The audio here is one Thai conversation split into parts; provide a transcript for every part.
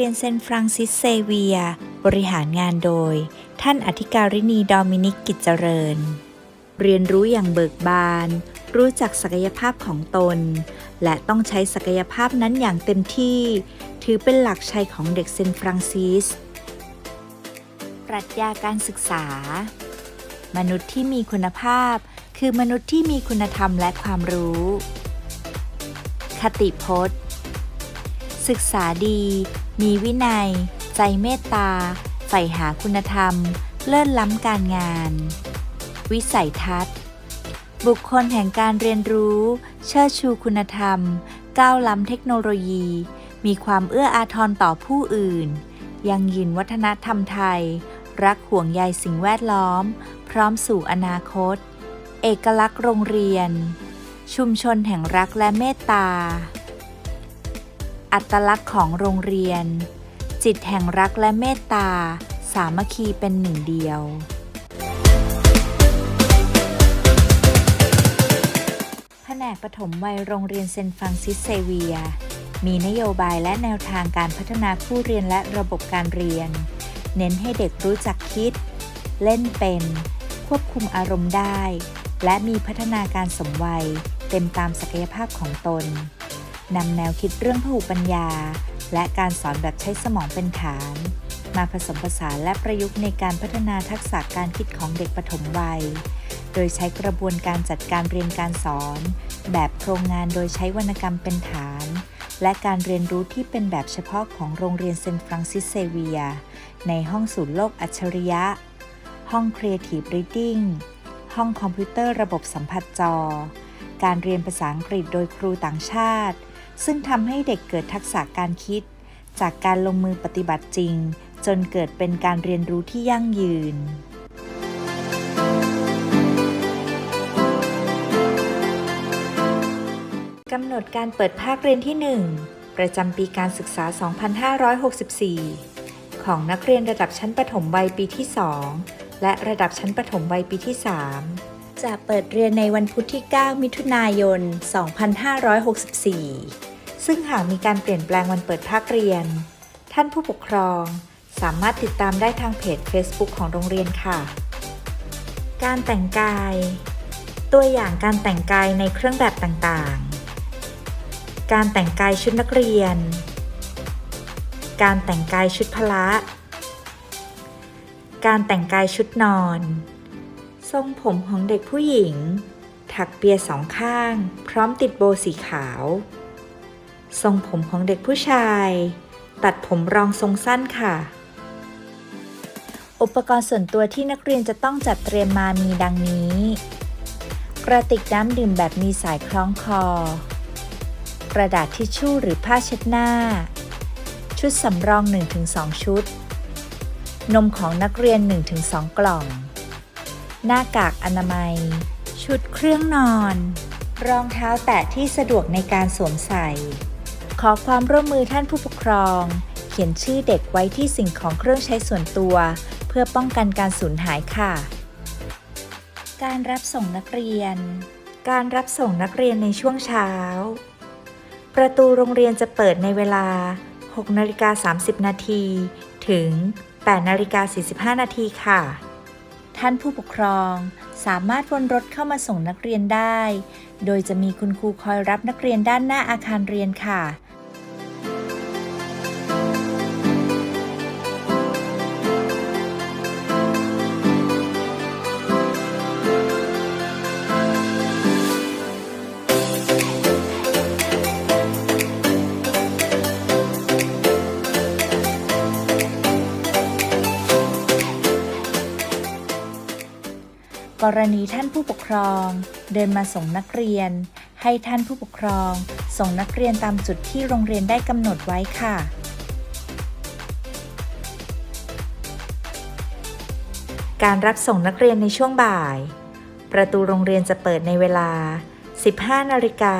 เรียนเซนฟรังซิสเซเวีย บริหารงานโดย ท่านอธิการินีดอมินิกกิจเจริญ เรียนรู้อย่างเบิกบาน รู้จักศักยภาพของตน และต้องใช้ศักยภาพนั้นอย่างเต็มที่ ถือเป็นหลักชัยของเด็กเซนฟรังซิส ปรัชญาการศึกษา มนุษย์ที่มีคุณภาพ คือมนุษย์ที่มีคุณธรรมและความรู้ คติพจน์ศึกษาดี มีวินัย ใจเมตตา ใฝ่หาคุณธรรม เลิศล้ำการงาน วิสัยทัศน์ บุคคลแห่งการเรียนรู้ เชิดชูคุณธรรม ก้าวล้ำเทคโนโลยี มีความเอื้ออาทรต่อผู้อื่น ยังยืนวัฒนธรรมไทย รักห่วงใยสิ่งแวดล้อม พร้อมสู่อนาคต เอกลักษณ์โรงเรียน ชุมชนแห่งรักและเมตตา อัตลักษณ์ของโรงเรียน จิตแห่งรักและเมตตา สามัคคีเป็นหนึ่งเดียว แผนกปฐมวัยโรงเรียนเซนฟรังซิสเซเวีย มีนโยบายและแนวทางการพัฒนาผู้เรียนและระบบการเรียน เน้นให้เด็กรู้จักคิด เล่นเป็น ควบคุมอารมณ์ได้ และมีพัฒนาการสมวัยเต็มตามศักยภาพของตน นำแนวคิดเรื่องพหุปัญญา และการสอนแบบใช้สมองเป็นฐาน มาผสมผสานและประยุกต์ในการพัฒนาทักษะการคิดของเด็กปฐมวัย โดยใช้กระบวนการจัดการเรียนการสอน แบบโครงงานโดยใช้วรรณกรรมเป็นฐาน และการเรียนรู้ที่เป็นแบบเฉพาะของโรงเรียนเซนฟรังซิสเซเวีย ในห้องศูนย์โลกอัจฉริยะ ห้อง Creative Reading ห้องคอมพิวเตอร์ระบบสัมผัสจอ การเรียนภาษาอังกฤษโดยครูต่างชาติ ซึ่งทำให้เด็กเกิดทักษะการคิด จากการลงมือปฏิบัติจริง จนเกิดเป็นการเรียนรู้ที่ยั่งยืนกำหนดการเปิดภาคเรียนที่ 1 ประจำปีการศึกษา 2564 ของนักเรียนระดับชั้นประถมวัยปีที่ 2 และระดับชั้นประถมวัยปีที่ 3 จะเปิดเรียนในวันพุธที่ 9 มิถุนายน 2564 ซึ่งหากมีการเปลี่ยนแปลงวันเปิดภาคเรียน ท่านผู้ปกครองสามารถติดตามได้ทางเพจ Facebook ของโรงเรียนค่ะ การแต่งกาย ตัวอย่างการแต่งกายในเครื่องแบบต่างๆ การแต่งกายชุดนักเรียน การแต่งกายชุดพละ การแต่งกายชุดนอน ทรงผมของเด็กผู้หญิง ถักเปียสองข้าง พร้อมติดโบว์สีขาว ทรงผมของเด็กผู้ชาย ตัดผมรองทรงสั้นค่ะ อุปกรณ์ส่วนตัวที่นักเรียนจะต้องจัดเตรียมมามีดังนี้ กระติกน้ำดื่มแบบมีสายคล้องคอ กระดาษทิชชู่หรือผ้าเช็ดหน้า ชุดสำรอง 1-2 ชุด นมของนักเรียน 1-2 กล่อง หน้ากากอนามัย ชุดเครื่องนอนรองเท้าแตะที่สะดวกในการสวมใส่ ขอความร่วมมือท่านผู้ปกครอง เขียนชื่อเด็กไว้ที่สิ่งของเครื่องใช้ส่วนตัว เพื่อป้องกันการสูญหายค่ะ การรับส่งนักเรียน การรับส่งนักเรียนในช่วงเช้า ประตูโรงเรียนจะเปิดในเวลา 6นาฬิกา30 นาที ถึง 8นาฬิกา45 นาทีค่ะท่านผู้ปกครองสามารถวนรถเข้ามาส่งนักเรียนได้ โดยจะมีคุณครูคอยรับนักเรียนด้านหน้าอาคารเรียนค่ะ รณีท่านผู้ปกครอง เดินมาส่งนักเรียน ให้ท่านผู้ปกครอง ส่งนักเรียนตามจุดที่โรงเรียนได้กำหนดไว้ค่ะการรับส่งนักเรียนในช่วงบ่าย ประตูโรงเรียนจะเปิดในเวลา 15 นาฬิกา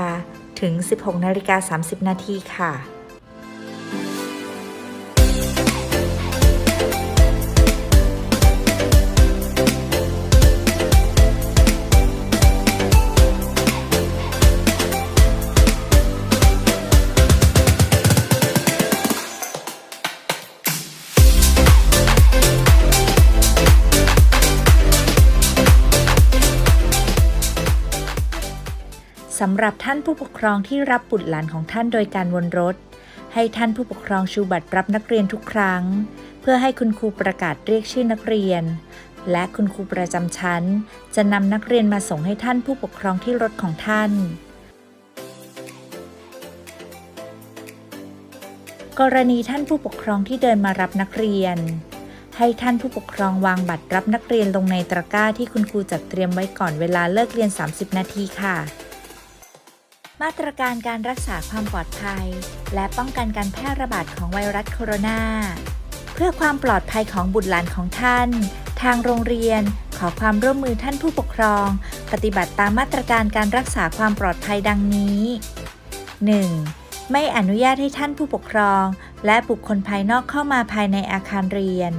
ถึง 16 นาฬิกา 30 นาทีค่ะ สำหรับท่านผู้ปกครองที่รับบุตรหลานของท่านโดยการวนรถ ให้ท่านผู้ปกครองชูบัตรรับนักเรียนทุกครั้ง เพื่อให้คุณครูประกาศเรียกชื่อนักเรียน และคุณครูประจำชั้น จะนำนักเรียนมาส่งให้ท่านผู้ปกครองที่รถของท่าน กรณีท่านผู้ปกครองที่เดินมารับนักเรียน ให้ท่านผู้ปกครองวางบัตรรับนักเรียนลงในตะกร้าที่คุณครูจัดเตรียมไว้ก่อนเวลาเลิกเรียน 30 นาทีค่ะ มาตรการการรักษาความปลอดภัย และป้องกันการแพร่ระบาดของไวรัสโคโรนา เพื่อความปลอดภัยของบุตรหลานของท่าน ทางโรงเรียน ขอความร่วมมือท่านผู้ปกครอง ปฏิบัติตามมาตรการการรักษาความปลอดภัยดังนี้ 1. ไม่อนุญาตให้ท่านผู้ปกครอง และบุคคลภายนอกเข้ามาภายในอาคารเรียน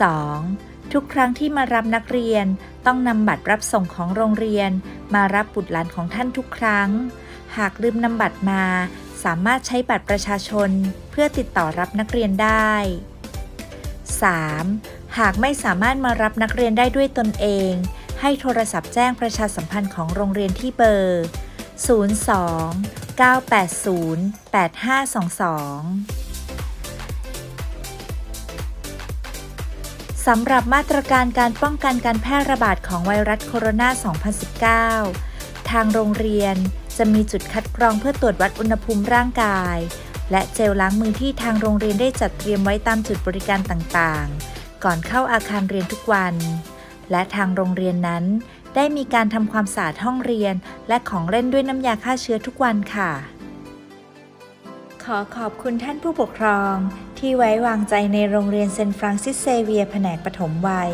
2. ทุกครั้งที่มารับนักเรียน ต้องนำบัตรรับส่งของโรงเรียน มารับบุตรหลานของท่านทุกครั้ง หากลืมนำบัตรมา สามารถใช้บัตรประชาชน เพื่อติดต่อรับนักเรียนได้ 3. หากไม่สามารถมารับนักเรียนได้ด้วยตนเอง ให้โทรศัพท์แจ้งประชาสัมพันธ์ของโรงเรียนที่เบอร์ 02 980 8522 สำหรับมาตรการการป้องกันการแพร่ระบาดของไวรัสโคโรนา 2019 ทางโรงเรียนจะมีจุดคัดกรองเพื่อตรวจวัดอุณหภูมิร่างกาย และเจลล้างมือที่ทางโรงเรียนได้จัดเตรียมไว้ตามจุดบริการต่างๆ ก่อนเข้าอาคารเรียนทุกวัน และทางโรงเรียนนั้น ได้มีการทำความสะอาดห้องเรียน และของเล่นด้วยน้ำยาฆ่าเชื้อทุกวันค่ะ ขอขอบคุณท่านผู้ปกครอง ที่ไว้วางใจในโรงเรียนเซนฟรานซิสเซเวียแผนกปฐมวัย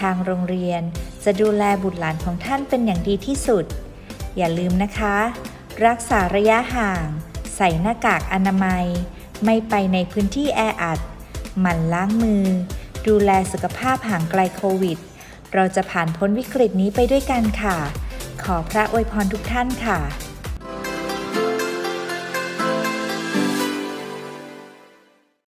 ทางโรงเรียนจะดูแลบุตรหลานของท่านเป็นอย่างดีที่สุด อย่าลืมนะคะ รักษาระยะห่าง ใส่หน้ากากอนามัย ไม่ไปในพื้นที่แออัด หมั่นล้างมือ ดูแลสุขภาพห่างไกลโควิด เราจะผ่านพ้นวิกฤตนี้ไปด้วยกันค่ะ ขอพระอวยพรทุกท่านค่ะ